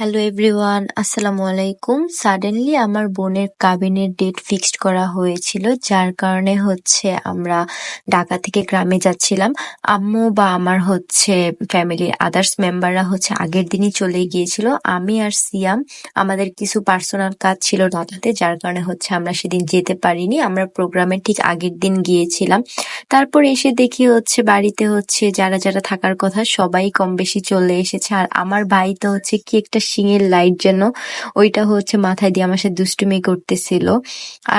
Hello everyone আসসালামু আলাইকুম suddenly আমার বোনের কাবিনের ডেট ফিক্সড করা হয়েছিল, যার কারণে হচ্ছে আমরা ঢাকা থেকে গ্রামে যাচ্ছিলাম। আম্মু বা আমার হচ্ছে ফ্যামিলির আদার্স মেম্বাররা হচ্ছে আগের দিনই চলে গিয়েছিল। আমি আর সিয়াম, আমাদের কিছু পার্সোনাল কাজ ছিল ঢাকাতে যার কারণে হচ্ছে আমরা সেদিন যেতে পারিনি। আমরা প্রোগ্রামের ঠিক আগের দিন গিয়েছিলাম। তারপর এসে দেখি হচ্ছে বাড়িতে হচ্ছে যারা যারা থাকার কথা সবাই কম বেশি চলে এসেছে। আর আমার ভাই তো হচ্ছে কি একটা শিঙের লাইট যেন ওইটা হচ্ছে মাথায় দিয়ে আমার সাথে দুষ্টুমি করতেছিল।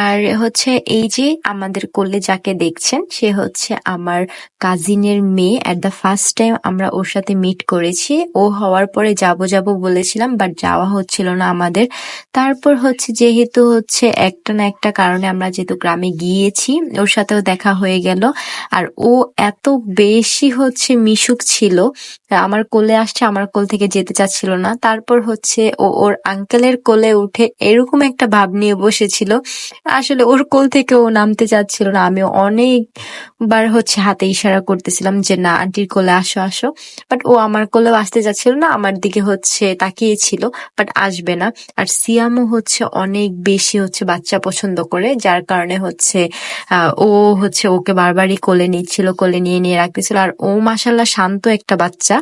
আর হচ্ছে এই যে আমাদের কোলে যাকে দেখছেন, সে হচ্ছে আমার কাজিনের মেয়ে। অ্যাট দ্য ফার্স্ট টাইম আমরা ওর সাথে মিট করেছি। ও হওয়ার পরে যাব যাব বলেছিলাম বাট যাওয়া হচ্ছিল না আমাদের। তারপর হচ্ছে যেহেতু হচ্ছে একটা না একটা কারণে আমরা যেহেতু গ্রামে গিয়েছি, ওর সাথেও দেখা হয়ে গেল। আর ও এত বেশি হচ্ছে মিশুক ছিল, আমার কোলে আসছে, আমার কোল থেকে যেতে চাচ্ছিল না। তারপর হচ্ছে ও ওর আঙ্কেলের কোলে উঠে এরকম একটা ভাব নিয়ে বসেছিল। আসলে ওর কোল থেকে ও নামতে চাচ্ছিল না। আমি অনেকবার হচ্ছে হাতে ইশারা করতেছিলাম যে, না, আন্টির কোলে আসো আসো। বাট ও আমার কোলেও আসতে চাচ্ছিল না, আমার দিকে হচ্ছে তাকিয়েছিল বাট আসবে না। আর সিয়ামও হচ্ছে অনেক বেশি হচ্ছে বাচ্চা পছন্দ করে, যার কারণে হচ্ছে ও হচ্ছে ওকে বারবারই কোলে নিচ্ছিল, কোলে নিয়ে নিয়ে রাখতেছিল। আর ও মাসাল্লাহ শান্ত একটা বাচ্চা।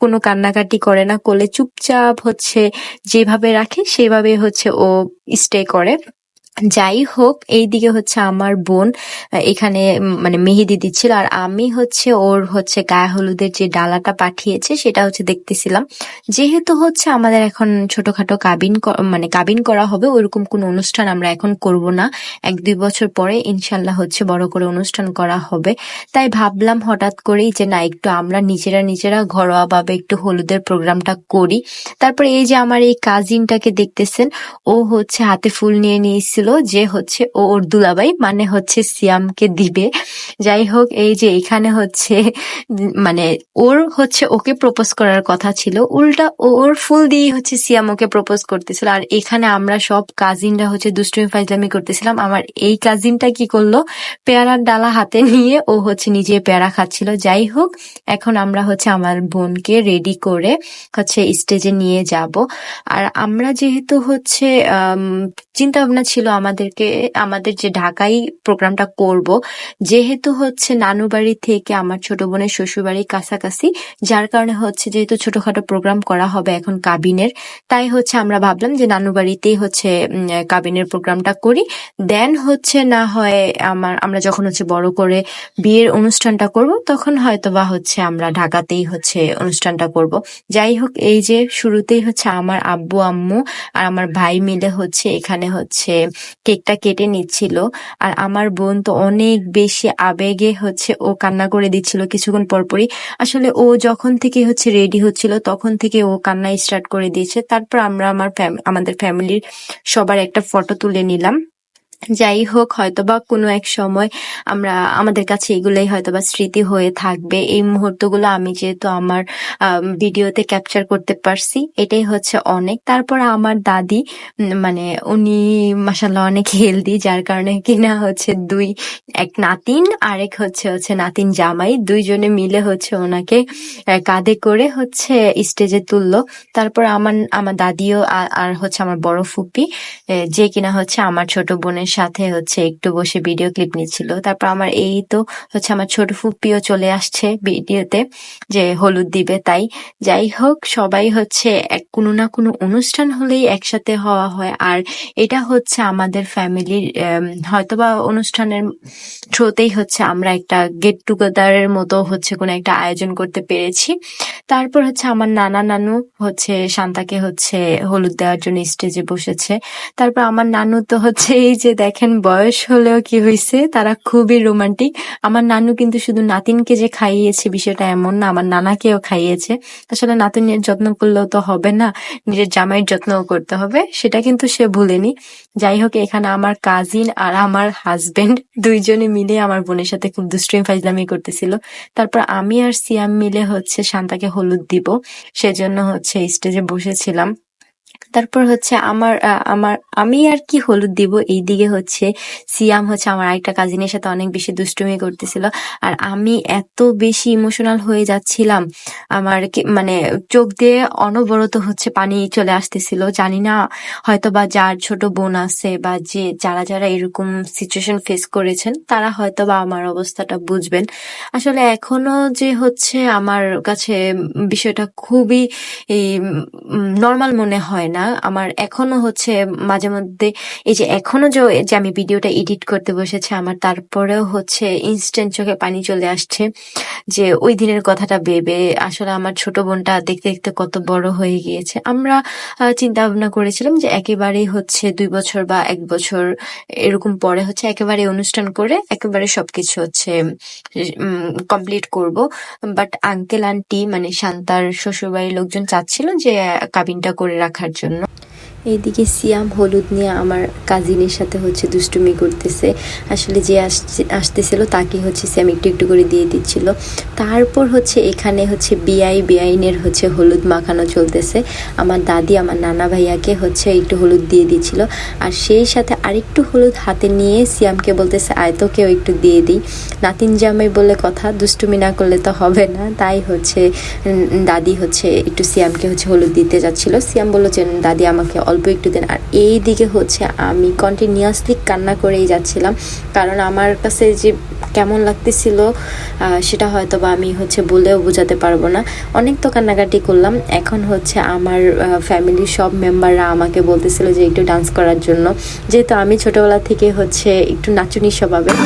কোনো কান্নাকাটি করে না কোলে চুপচাপ হচ্ছে যেভাবে রাখে সেভাবে হচ্ছে ও স্টে করে। যাই হোক, এইদিকে হচ্ছে আমার বোন এখানে মানে মেহেদি দিচ্ছিল। আর আমি হচ্ছে ওর হচ্ছে গায়ে হলুদের যে ডালাটা পাঠিয়েছে, সেটা হচ্ছে দেখতেছিলাম। যেহেতু হচ্ছে আমাদের এখন ছোটখাটো কাবিন মানে কাবিন করা হবে ওইরকম কোনো অনুষ্ঠান আমরা এখন করব না। এক, দুই বছর পরে ইনশাল্লাহ হচ্ছে বড় করে অনুষ্ঠান করা হবে। তাই ভাবলাম হঠাৎ করেই যে না, একটু আমরা নিজেরা নিজেরা ঘরোয়া ভাবে একটু হলুদের প্রোগ্রামটা করি। তারপরে এই যে আমার এই কাজিনটাকে দেখতেছেন, ও হচ্ছে হাতে ফুল নিয়ে নিয়েছিল যে হচ্ছে ও ওর দুলাভাই মানে হচ্ছে সিয়ামকে দিবে। যাই হোক, এই যে এখানে হচ্ছে মানে ওর হচ্ছে ওকে প্রপোজ করার কথা ছিল। উল্টা ওর ফুল দিয়ে হচ্ছে সিয়াম ওকে প্রপোজ করতেছিল। আর এখানে আমরা সব কাজিনরা হচ্ছে দুষ্টুমি ফাইজলামি করতেছিলাম। আমার এই কাজিনটা কি করল? পেয়ারার ডালা হাতে নিয়ে ও হচ্ছে নিজে পেয়ারা খাচ্ছিল। যাই হোক, এখন আমরা হচ্ছে আমার বোনকে রেডি করে হচ্ছে স্টেজে নিয়ে যাব। আর আমরা যেহেতু হচ্ছে চিন্তা ভাবনা ছিল আমাদেরকে, আমাদের যে ঢাকাই প্রোগ্রামটা করব, যেহেতু হচ্ছে নানু বাড়ি থেকে আমার ছোট বোনের শ্বশুর বাড়ি কাছাকাছি, যার কারণে হচ্ছে যেহেতু ছোটখাটো প্রোগ্রাম করা হবে এখন কাবিনের, তাই হচ্ছে আমরা ভাবলাম যে নানু বাড়িতেই হচ্ছে কাবিনের প্রোগ্রামটা করি। দেন হচ্ছে না হয় আমার, আমরা যখন হচ্ছে বড় করে বিয়ের অনুষ্ঠানটা করব, তখন হয়তো বা হচ্ছে আমরা ঢাকাতেই হচ্ছে অনুষ্ঠানটা করব। যাই হোক, এই যে শুরুতেই হচ্ছে আমার আব্বু, আম্মু আর আমার ভাই মিলে হচ্ছে এখানে হচ্ছে কেকটা কেটে নিচ্ছিল। আর আমার বোন তো অনেক বেশি আবেগে হচ্ছে ও কান্না করে দিচ্ছিল কিছুক্ষণ পরপরই। আসলে ও যখন থেকে হচ্ছে রেডি হচ্ছিল তখন থেকে ও কান্না স্টার্ট করে দিয়েছে। তারপর আমরা আমার আমাদের ফ্যামিলির সবার একটা ফটো তুলে নিলাম। যাই হোক হয়তোবা কোনো এক সময় আমরা আমাদের কাছে এগুলোই হয়তোবা স্মৃতি হয়ে থাকবে। এই মুহূর্তগুলো আমি যেহেতু আমার আম, ভিডিওতে ক্যাপচার করতে পারছি এটাই হচ্ছে অনেক। তারপর আমার দাদি মানে উনি মাসাল্লাহ অনেক হেলদি যার কারণে কিনা হচ্ছে দুই এক নাতিন আরেক হচ্ছে হচ্ছে নাতিন জামাই। দুইজনে মিলে হচ্ছে ওনাকে কাঁধে করে হচ্ছে স্টেজে তুললো। তারপর আমার আমার দাদিও আর হচ্ছে আমার বড় ফুপি যে কিনা হচ্ছে আমার ছোট বোনের সাথে হচ্ছে একটু বসে ভিডিও ক্লিপ নিচ্ছিল। তারপর আমার এই তো হচ্ছে আমার ছোট ফুপিও চলে আসছে ভিডিওতে যে হলুদ দিবে তাই। যাই হোক, সবাই হচ্ছে এক কোনো না কোনো অনুষ্ঠান হলেই একসাথে হওয়া হয়। আর এটা হচ্ছে আমাদের ফ্যামিলির হয়তোবা অনুষ্ঠানের থ্রোতেই হচ্ছে আমরা একটা গেট টুগেদারের মতো হচ্ছে কোনো একটা আয়োজন করতে পেরেছি। তারপর হচ্ছে আমার নানা নানু হচ্ছে শান্তাকে হচ্ছে হলুদ দেওয়ার জন্য স্টেজে বসেছে। তারপর আমার নানু তো হচ্ছে এই যে দেখেন বয়স হলেও কি হয়েছে তারা খুবই রোমান্টিক আমার নানু কিন্তু শুধু নাতিনকে যে খাইয়েছে বিষয়টা এমন না, আমার নানাকেও খাইয়েছে। আসলে নাতিনের যত্ন করলেও তো হবে না, নিজের জামাইয়ের যত্নও করতে হবে, সেটা কিন্তু সে ভুলেনি। যাই হোক, এখানে আমার কাজিন আর আমার হাজবেন্ড দুইজনে মিলে আমার বোনের সাথে খুব দুষ্ট্রিম ফাইজলামি করতেছিল। তারপর আমি আর সিয়াম মিলে হচ্ছে শান্তাকে হলুদ দিব, সেজন্য হচ্ছে স্টেজে বসেছিলাম। তারপর হচ্ছে আমার আমার, আমি আর কি হলুদ দিব এইদিকে হচ্ছে সিয়াম হচ্ছে আমার আরেকটা কাজিনের সাথে অনেক বেশি দুষ্টুমি করতেছিল। আর আমি এত বেশি ইমোশনাল হয়ে যাচ্ছিলাম, আমার মানে চোখ দিয়ে অনবরত হচ্ছে পানি চলে আসতেছিল। জানি না হয়তো বা যার ছোট বোন আছে বা যে, যারা যারা এরকম সিচুয়েশন ফেস করেছেন, তারা হয়তো বা আমার অবস্থাটা বুঝবেন। আসলে এখনও যে হচ্ছে আমার কাছে বিষয়টা খুবই নর্মাল মনে হয় না। আমার এখনও হচ্ছে মাঝে মধ্যে এই যে এখনও যে আমি ভিডিওটা এডিট করতে বসেছি, আমার তারপরেও হচ্ছে ইনস্ট্যান্ট চোখে পানি চলে আসছে যে ওই দিনের কথাটা ভেবে, আসলে আমার ছোট বোনটা দেখতে দেখতে কত বড় হয়ে গিয়েছে। আমরা চিন্তা ভাবনা করেছিলাম যে একেবারেই হচ্ছে দুই বছর বা এক বছর এরকম পরে হচ্ছে একেবারে অনুষ্ঠান করে একেবারে সবকিছু হচ্ছে কমপ্লিট করব। বাট আঙ্কেল আন্টি মানে শান্তার শ্বশুরবাড়ির লোকজন চাচ্ছিল যে কাবিনটা করে রাখার জন্য। জন্য এইদিকে সিয়াম হলুদ নিয়ে আমার কাজিনের সাথে হচ্ছে দুষ্টুমি করতেছে। আসলে যে আসছে, আসতেছিল তাকে হচ্ছে সিয়াম একটু একটু করে দিয়ে দিচ্ছিল। তারপর হচ্ছে এখানে হচ্ছে বিআই, বিআইনের হচ্ছে হলুদ মাখানো চলতেছে। আমার দাদি, আমার নানা ভাইয়াকে হচ্ছে একটু হলুদ দিয়ে দিচ্ছিল। আর সেই সাথে আরেকটু হলুদ হাতে নিয়ে সিয়ামকে বলতেছে, আয় তোকেও একটু দিয়ে দিই। নাতিন জামাই বলে কথা, দুষ্টুমি না করলে তো হবে না। তাই হচ্ছে দাদি হচ্ছে একটু সিয়ামকে হচ্ছে হলুদ দিতে যাচ্ছিল। সিয়াম বলল যে, দাদি আমাকে অল্প একটু দেন। আর এই দিকে হচ্ছে আমি কন্টিনিউয়াসলি কান্না করেই যাচ্ছিলাম। কারণ আমার কাছে যে কেমন লাগতেছিল সেটা হয়তো বা আমি হচ্ছে বলেও বোঝাতে পারব না। অনেক তো কান্নাকাটি করলাম। এখন হচ্ছে আমার ফ্যামিলির সব মেম্বাররা আমাকে বলতেছিল যে একটু ডান্স করার জন্য। যেহেতু আমি ছোটবেলা থেকে হচ্ছে একটু নাচুনি স্বভাবে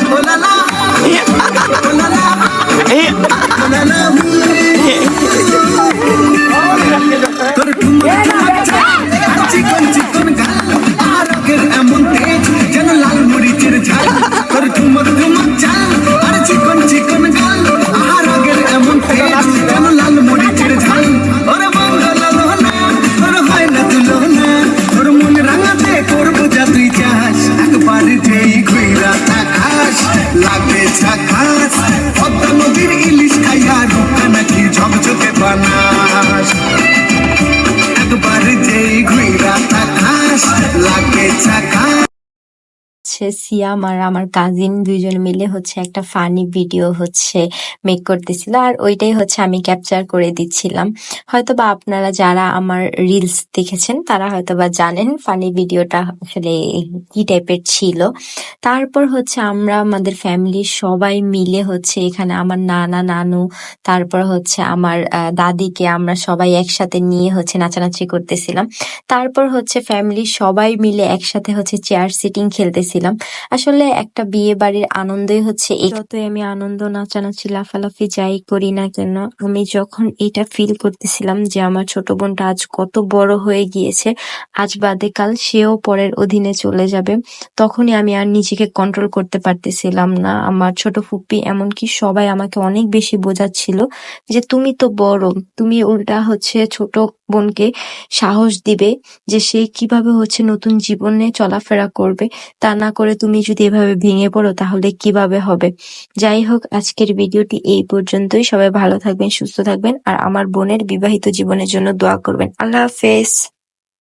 হচ্ছে সিয়াম আর আমার কাজিন দুইজন মিলে হচ্ছে একটা ফানি ভিডিও হচ্ছে মেক করতেছিল। আর ওইটাই হচ্ছে আমি ক্যাপচার করে দিচ্ছিলাম। হয়তো বা আপনারা যারা আমার রিলস দেখেছেন, তারা হয়তো বা জানেন ফানি ভিডিওটা আসলে কি টাইপের ছিল। তারপর হচ্ছে আমরা আমাদের ফ্যামিলির সবাই মিলে হচ্ছে এখানে আমার নানা, নানু, তারপর হচ্ছে আমার দাদিকে আমরা সবাই একসাথে নিয়ে হচ্ছে নাচানাচি করতেছিলাম। তারপর হচ্ছে ফ্যামিলির সবাই মিলে একসাথে হচ্ছে চেয়ার সিটিং খেলতেছিলাম। আসলে একটা বিয়ে বাড়ির আনন্দই হচ্ছে। যতই আমি আনন্দ নাচানাচি, লাফালাফি যাই করি না কেন, আমি যখন এটা ফিল করতেছিলাম যে আমার ছোট বোনটা আজ কত বড় হয়ে গিয়েছে, আজ বাদে কাল সেও পরের অধীনে চলে যাবে, তখনই আমি আর নিজেকে কন্ট্রোল করতে পারতেছিলাম না আমার ছোট ফুপ্পি এমনকি সবাই আমাকে অনেক বেশি বোঝাচ্ছিল যে, তুমি তো বড়, তুমি উল্টা হচ্ছে ছোট বোনকে সাহস দিবে যে সে কীভাবে হচ্ছে নতুন জীবনে চলাফেরা করবে। তা না করে তুমি যদি এভাবে ভেঙে পড়ো, তাহলে কীভাবে হবে? যাই হোক, আজকের ভিডিওটি এই পর্যন্তই। সবাই ভালো থাকবেন, সুস্থ থাকবেন, আর আমার বোনের বিবাহিত জীবনের জন্য দোয়া করবেন। আল্লাহ হাফেজ।